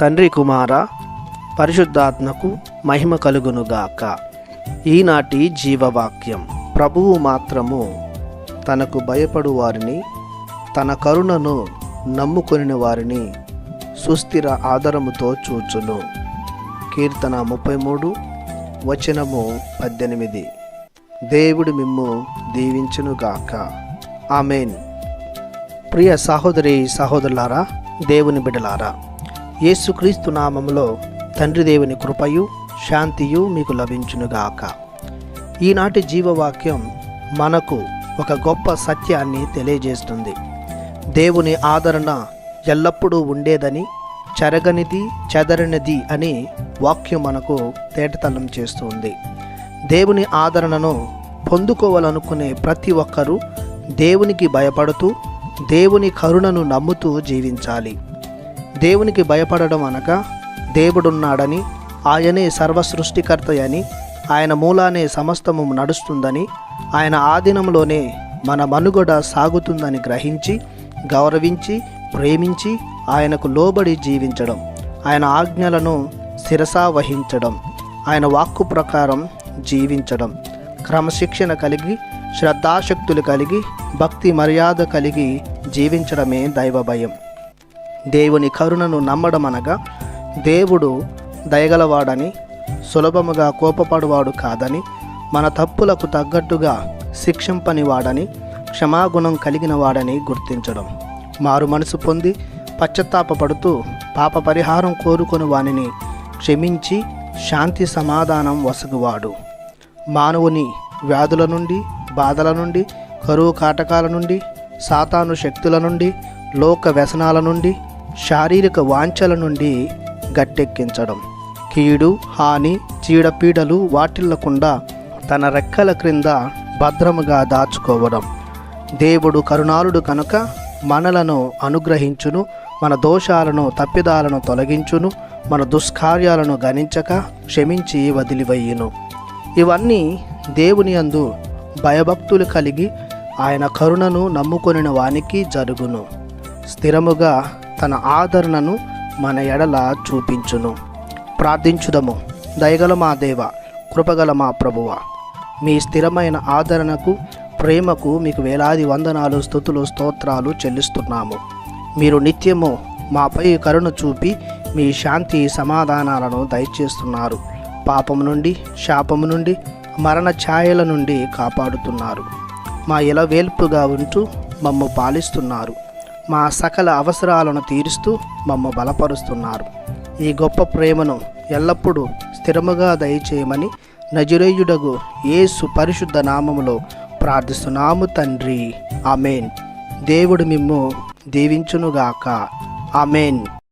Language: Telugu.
తండ్రి కుమార పరిశుద్ధాత్మకు మహిమ కలుగునుగాక. ఈనాటి జీవవాక్యం ప్రభువు మాత్రము తనకు భయపడు వారిని తన కరుణను నమ్ముకొని వారిని సుస్థిర ఆదరముతో చూచును. కీర్తన ముప్పై మూడు వచనము పద్దెనిమిది. దేవుడు మిమ్ము దీవించునుగాక. ఆమెన్. ప్రియ సహోదరి సహోదరులారా దేవుని బిడలారా యేసుక్రీస్తు నామములో తండ్రి దేవుని కృపయు శాంతియు మీకు లభించునుగాక. ఈనాటి జీవవాక్యం మనకు ఒక గొప్ప సత్యాన్ని తెలియజేస్తుంది. దేవుని ఆదరణ ఎల్లప్పుడూ ఉండేదని చెరగనిది చెదరనిది అని వాక్యం మనకు తేటతనం చేస్తుంది. దేవుని ఆదరణను పొందుకోవాలనుకునే ప్రతి ఒక్కరూ దేవునికి భయపడుతూ దేవుని కరుణను నమ్ముతూ జీవించాలి. దేవునికి భయపడడం అనగా దేవుడున్నాడని ఆయనే సర్వ సృష్టికర్త అని ఆయన మూలానే సమస్తము నడుస్తుందని ఆయన ఆధీనంలోనే మన మనుగడ సాగుతుందని గ్రహించి గౌరవించి ప్రేమించి ఆయనకు లోబడి జీవించడం ఆయన ఆజ్ఞలను శిరసా వహించడం ఆయన వాక్కు ప్రకారం జీవించడం క్రమశిక్షణ కలిగి శ్రద్ధాశక్తులు కలిగి భక్తి మర్యాద కలిగి జీవించడమే దైవ భయం దేవుని కరుణను నమ్మడం అనగా దేవుడు దయగలవాడని సులభముగా కోపపడువాడు కాదని మన తప్పులకు తగ్గట్టుగా శిక్షింపనివాడని క్షమాగుణం కలిగిన వాడని గుర్తించడం. మారు మనసు పొంది పశ్చత్తాపడుతూ పాప పరిహారం కోరుకొని వానిని క్షమించి శాంతి సమాధానం వసగువాడు. మానవుని వ్యాధుల నుండి బాధల నుండి కరువు కాటకాల నుండి సాతాను శక్తుల నుండి లోక వ్యసనాల నుండి శారీరక వాంఛల నుండి గట్టెక్కించడం. కీడు హాని చీడపీడలు వాటిల్లకుండా తన రెక్కల క్రింద భద్రముగా దాచుకోవడం. దేవుడు కరుణాళుడు కనుక మనలను అనుగ్రహించును మన దోషాలను తప్పిదాలను తొలగించును మన దుష్కార్యాలను గణించక క్షమించి వదిలివయ్యును ఇవన్నీ దేవుని అందు భయభక్తులు కలిగి ఆయన కరుణను నమ్ముకొనిన వానికి జరుగును. స్థిరముగా తన ఆదరణను మన ఎడల చూపించును. ప్రార్థించుదము. దయగల మా దేవ కృపగల మా ప్రభువ. మీ స్థిరమైన ఆదరణకు ప్రేమకు మీకు వేలాది వందనాలు స్థుతులు స్తోత్రాలు చెల్లిస్తున్నాము. మీరు నిత్యము మాపై కరుణ చూపి మీ శాంతి సమాధానాలను దయచేస్తున్నారు. పాపము నుండి శాపము నుండి మరణ ఛాయల నుండి కాపాడుతున్నారు. మా ఇలవేల్పుగా ఉంటూ మమ్ము పాలిస్తున్నారు. మా సకల అవసరాలను తీరుస్తూ మమ్మ బలపరుస్తున్నారు. ఈ గొప్ప ప్రేమను ఎల్లప్పుడూ స్థిరముగా దయచేయమని నజరేయుడగు యేసు పరిశుద్ధ నామములో ప్రార్థిస్తున్నాము తండ్రి. ఆమెన్. దేవుడు మిమ్ము దీవించునుగాక. ఆమెన్.